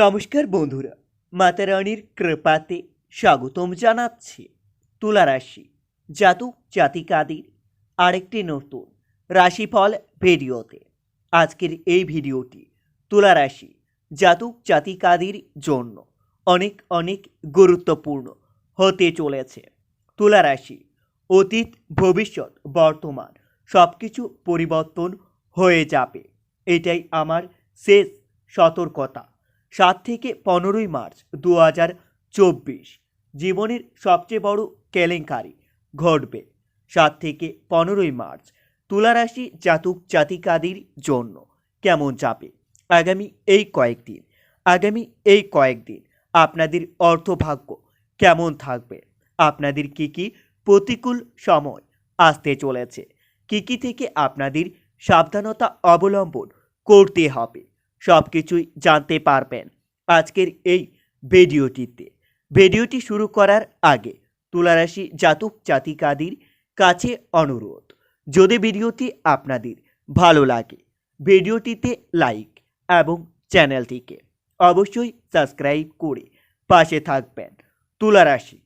নমস্কার বন্ধুরা, মাতা রানীর কৃপাতে স্বাগতম জানাচ্ছি তুলা রাশি জাতক জাতিকাদের আরেকটি নতুন রাশিফল ভিডিওতে। আজকের এই ভিডিওটি তুলা রাশি জাতক জাতিকাদের জন্য অনেক অনেক গুরুত্বপূর্ণ হতে চলেছে। তুলা রাশি অতীত, ভবিষ্যৎ, বর্তমান সব কিছু পরিবর্তন হয়ে যাবে। এটাই আমার শেষ সতর্কতা। সাত থেকে পনেরোই মার্চ দু হাজার চব্বিশ। জীবনের সবচেয়ে বড় কেলেঙ্কারি ঘটবে সাত থেকে পনেরোই মার্চ তুলারাশি জাতক জাতিকাদের জন্য। কেমন যাবে আগামী এই কয়েকদিন, আগামী এই কয়েকদিন আপনাদের অর্থভাগ্য কেমন থাকবে? আপনাদের কি কি প্রতিকূল সময় আসতে চলেছে? কি কি থেকে আপনাদের সাবধানতা অবলম্বন করতে হবে? সব কিছুই জানতে পারবেন আজকের এই ভিডিওটিতে। ভিডিওটি শুরু করার আগে তুলারাশি জাতক জাতিকাদের কাছে অনুরোধ, যদি ভিডিওটি আপনাদের ভালো লাগে, ভিডিওটিতে লাইক এবং চ্যানেলটিকে অবশ্যই সাবস্ক্রাইব করে পাশে থাকবেন। তুলারাশি,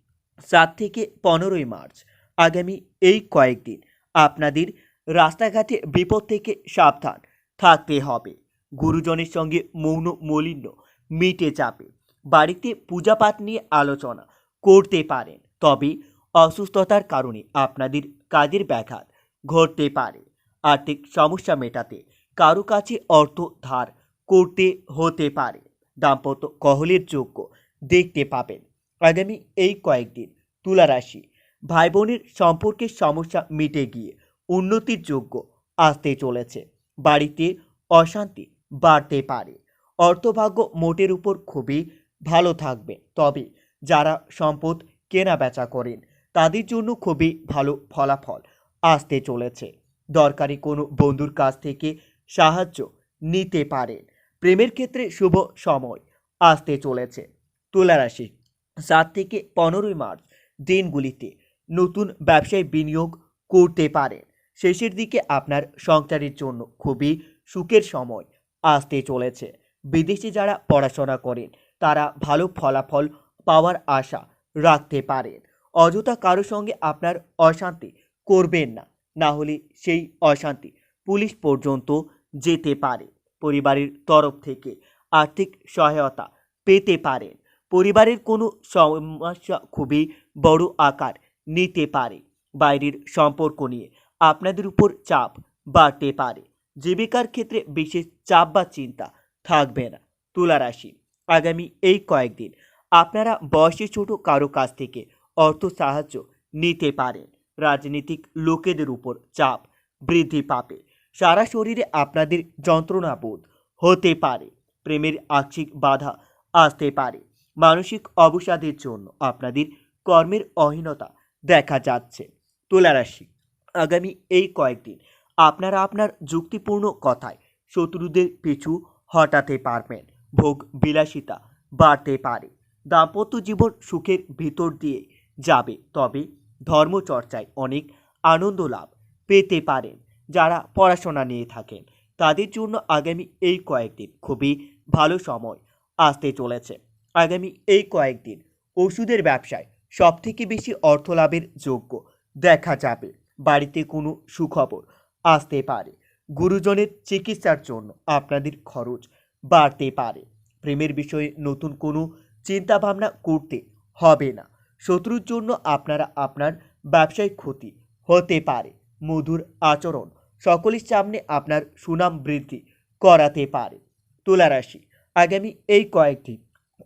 সাত থেকে পনেরোই মার্চ আগামী এই কয়েকদিন আপনাদের রাস্তাঘাটে বিপদ থেকে সাবধান থাকতে হবে। গুরুজনের সঙ্গে মৌন মলিন্য, মিটে যাবে বাড়িতে পূজাপাঠ নিয়ে আলোচনা করতে পারেন, তবে অসুস্থতার কারণে আপনাদের কাজের ব্যাঘাত ঘটতে পারে। আর্থিক সমস্যা মেটাতে কারও কাছে অর্থ ধার করতে হতে পারে। দাম্পত্য কহলের যোগ্য দেখতে পাবেন। আগামী এই কয়েকদিন তুলা রাশি ভাই বোনের সম্পর্কের সমস্যা মিটে গিয়ে উন্নতির যোগ্য আসতে চলেছে। বাড়িতে অশান্তি বাড়তে পারে। অর্থভাগ্য মোটের উপর খুবই ভালো থাকবে। তবে যারা সম্পদ কেনা বেচা করেন, তাদের জন্য খুবই ভালো ফলাফল আসতে চলেছে। দরকারি কোনো বন্ধুর কাছ থেকে সাহায্য নিতে পারেন। প্রেমের ক্ষেত্রে শুভ সময় আসতে চলেছে। তুলারাশি সাত থেকে পনেরোই মার্চ দিনগুলিতে নতুন ব্যবসায় বিনিয়োগ করতে পারেন। শেষের দিকে আপনার সংসারের জন্য খুবই সুখের সময় আসতে চলেছে। বিদেশে যারা পড়াশোনা করেন, তারা ভালো ফলাফল পাওয়ার আশা রাখতে পারেন। অযথা কারোর সঙ্গে আপনার অশান্তি করবেন না। না হলে সেই অশান্তি পুলিশ পর্যন্ত যেতে পারে। পরিবারের তরফ থেকে আর্থিক সহায়তা পেতে পারেন। পরিবারের কোনো সমস্যা খুবই বড় আকার নিতে পারে। বাইরের সম্পর্ক নিয়ে আপনাদের উপর চাপ বাড়তে পারে। জীবিকার ক্ষেত্রে বিশেষ চাপ বা চিন্তা থাকবে না। তুলা রাশি, আগামী এই কয়েকদিন আপনারা বয়সে ছোট কারও কাছ থেকে অর্থ সাহায্য নিতে পারেন। রাজনীতিক লোকেদের উপর চাপ বৃদ্ধি পাবে। সারা শরীরে আপনাদের যন্ত্রণা বোধ হতে পারে। প্রেমের আংশিক বাধা আসতে পারে। মানসিক অবসাদের জন্য আপনাদের কর্মের অহীনতা দেখা যাচ্ছে। তুলারাশি আগামী এই কয়েকদিন আপনারা আপনার যুক্তিপূর্ণ কথায় শত্রুদের পিছু হটাতে পারবেন। ভোগ বিলাসিতা বাড়তে পারে। দাম্পত্য জীবন সুখের ভিতর দিয়ে যাবে, তবে ধর্মচর্চায় অনেক আনন্দ লাভ পেতে পারেন যারা পড়াশোনা নিয়ে থাকেন। তাদের জন্য আগামী এই কয়েকদিন খুবই ভালো সময় আসতে চলেছে। আগামী এই কয়েকদিন ওষুধের ব্যবসায় সবথেকে বেশি অর্থ লাভের যোগ্য দেখা যাবে। বাড়িতে কোনো সুখবর আসতে পারে। গুরুজনের চিকিৎসার জন্য আপনাদের খরচ বাড়তে পারে। প্রেমের বিষয়ে নতুন কোনো চিন্তাভাবনা করতে হবে না। শত্রুর জন্য আপনারা আপনার ব্যবসায়িক ক্ষতি হতে পারে। মধুর আচরণ সকলের সামনে আপনার সুনাম বৃদ্ধি করাতে পারে। তুলারাশি, আগামী এই কয়েকদিন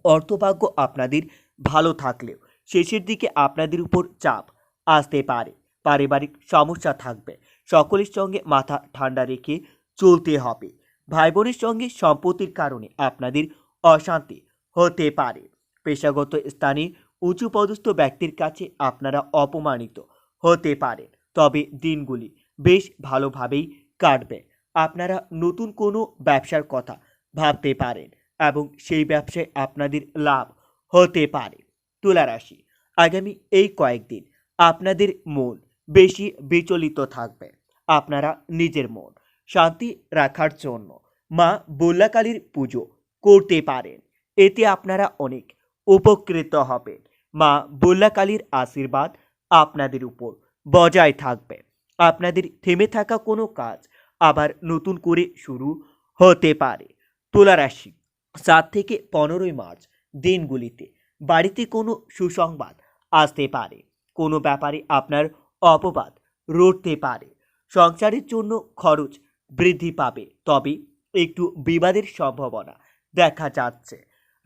অর্থভাগ্য আপনাদের ভালো থাকলেও শেষের দিকে আপনাদের উপর চাপ আসতে পারে। পারিবারিক সমস্যা থাকবে। সকলের সঙ্গে মাথা ঠান্ডা রেখে চলতে হবে। ভাই বোনের সঙ্গে সম্পত্তির কারণে আপনাদের অশান্তি হতে পারে। পেশাগত স্থানে উঁচু পদস্থ ব্যক্তির কাছে আপনারা অপমানিত হতে পারেন। তবে দিনগুলি বেশ ভালোভাবেই কাটবে। আপনারা নতুন কোনো ব্যবসার কথা ভাবতে পারেন এবং সেই ব্যবসায় আপনাদের লাভ হতে পারে। তুলারাশি, আগামী এই কয়েকদিন আপনাদের মন বেশি বিচলিত থাকবে। আপনারা নিজের মন শান্তি রাখার জন্য মা বল্লাকালীর পুজো করতে পারেন। এতে আপনারা অনেক উপকৃত হবেন। মা বল্লাকালীর আশীর্বাদ আপনাদের উপর বজায় থাকবে। আপনাদের থেমে থাকা কোনো কাজ আবার নতুন করে শুরু হতে পারে। তুলা রাশি, সাত থেকে পনেরোই মার্চ দিনগুলিতে বাড়িতে কোনো সুসংবাদ আসতে পারে। কোনো ব্যাপারে আপনার অপবাদ রটতে পারে। সংসারের জন্য খরচ বৃদ্ধি পাবে, তবে একটু বিবাদের সম্ভাবনা দেখা যাচ্ছে।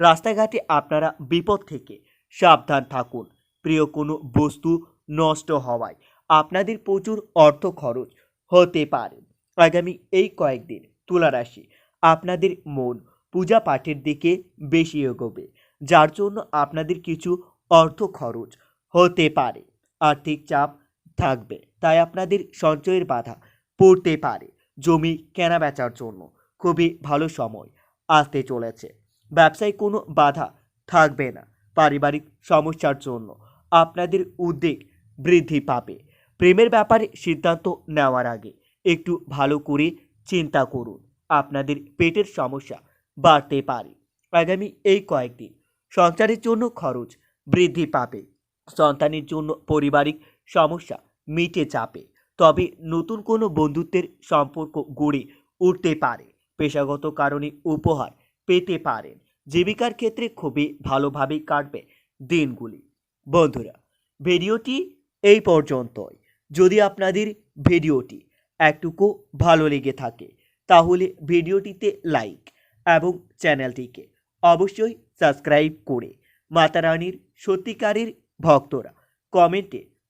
রাস্তাঘাটে আপনারা বিপদ থেকে সাবধান থাকুন। প্রিয়, কোনো বস্তু নষ্ট হওয়ায় আপনাদের প্রচুর অর্থ খরচ হতে পারে। আগামী এই কয়েকদিন তুলা রাশি আপনাদের মন পূজা পাঠের দিকে বেশি এগোবে, যার জন্য আপনাদের কিছু অর্থ খরচ হতে পারে। আর্থিক চাপ থাকবে। তাই আপনাদের সঞ্চয়ের বাধা পড়তে পারে। জমি কেনা বেচার জন্য খুবই ভালো সময় আসতে চলেছে। ব্যবসায় কোনো বাধা থাকবে না। পারিবারিক সমস্যার জন্য আপনাদের উদ্বেগ বৃদ্ধি পাবে। প্রেমের ব্যাপারে সিদ্ধান্ত নেওয়ার আগে একটু ভালো করে চিন্তা করুন। আপনাদের পেটের সমস্যা বাড়তে পারে। আগামী এই কয়েকদিন সঞ্চারের জন্য খরচ বৃদ্ধি পাবে। সন্তানের জন্য পারিবারিক সমস্যা মিটে যাবে তবে নতুন কোনো বন্ধুত্বের সম্পর্ক গড়ে উঠতে পারে। পেশাগত কারণে উপহার পেতে পারেন। জীবিকার ক্ষেত্রে খুবই ভালোভাবে কাটবে দিনগুলি। বন্ধুরা, ভিডিওটি এই পর্যন্তই। যদি আপনাদের ভিডিওটি একটুকু ভালো লেগে থাকে, তাহলে ভিডিওটিতে লাইক এবং চ্যানেলটিকে অবশ্যই সাবস্ক্রাইব করে মাতারানীর সত্যিকারের ভক্তরা কমেন্টে